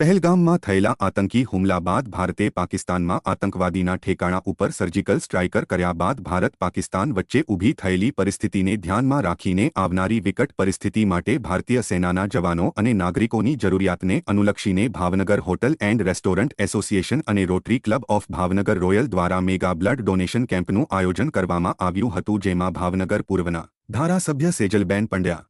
પહેલગામમાં થયેલા આતંકી હુમલા બાદ ભારતે પાકિસ્તાનમાં આતંકવાદીના ઠેકાણા ઉપર સર્જિકલ સ્ટ્રાઇકર કર્યા બાદ ભારત પાકિસ્તાન વચ્ચે ઊભી થયેલી પરિસ્થિતિને ધ્યાનમાં રાખીને આવનારી વિકટ પરિસ્થિતિ માટે ભારતીય સેનાના જવાનો અને નાગરિકોની જરૂરિયાતને અનુલક્ષીને Bhavnagar hotel and restaurant association અને rotary club of Bhavnagar royal દ્વારા મેગા બ્લડ ડોનેશન કેમ્પનું આયોજન કરવામાં આવ્યું હતું, જેમાં ભાવનગર પૂર્વના ધારાસભ્ય સેજલબેન પંડ્યા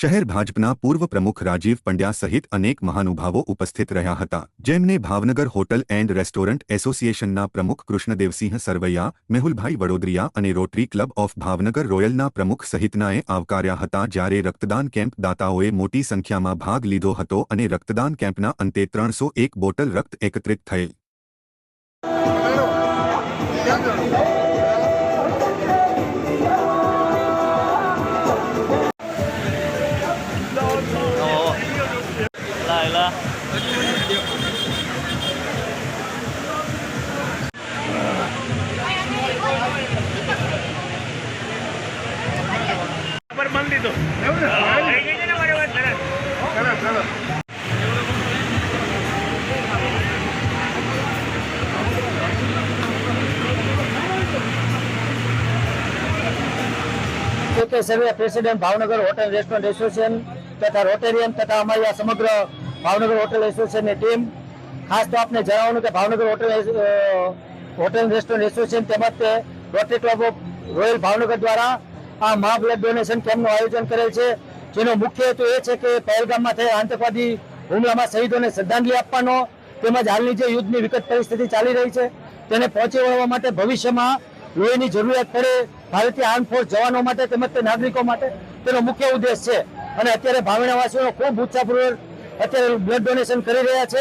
શહેર ભાજપના પૂર્વ પ્રમુખ રાજીવ પંડ્યા સહિત અનેક મહાનુભાવો ઉપસ્થિત રહ્યા હતા, જેમને ભાવનગર હોટલ એન્ડ રેસ્ટોરન્ટ એસોસિએશનના પ્રમુખ કૃષ્ણદેવસિંહ સરવૈયા, મેહુલભાઈ વડોદરિયા અને રોટરી ક્લબ ઓફ ભાવનગર રોયલના પ્રમુખ સહિતનાએ આવકાર્યા હતા જ્યારે રક્તદાન કેમ્પ દાતાઓએ મોટી સંખ્યામાં ભાગ લીધો હતો અને રક્તદાન કેમ્પના અંતે ત્રણસો એક બોટલ રક્ત એકત્રિત થયેલ. કે સર્વે president Bhavnagar hotel restaurant association તથા રોટેરિયન તથા અમારી આ સમગ્ર ભાવનગર હોટેલ એસોસિએશનની ટીમ, ખાસ તો આપને જણાવવાનું કે Bhavnagar hotel hotel restaurant association તેમજ તે rotary club of royal Bhavnagar દ્વારા આ મહા બ્લડ ડોનેશન કેમ્પનું આયોજન કરેલ છે. જેનો મુખ્ય હેતુ એ છે કે પહેલગામમાં થયેલ આતંકવાદી હુમલામાં શહીદોને શ્રદ્ધાંજલિ આપવાનો તેમજ હાલની જે યુદ્ધની વિકટ પરિસ્થિતિ ચાલી રહી છે, તેને પહોંચી વળવા માટે ભવિષ્યમાં લોહીની જરૂરિયાત પડે ભારતીય આર્મ ફોર્સ જવાનો માટે તેમજ તે નાગરિકો માટે તેનો મુખ્ય ઉદ્દેશ છે. અને અત્યારે ભાવિણાવાસીઓનો ખૂબ ઉત્સાહપૂર્વક અત્યારે બ્લડ ડોનેશન કરી રહ્યા છે.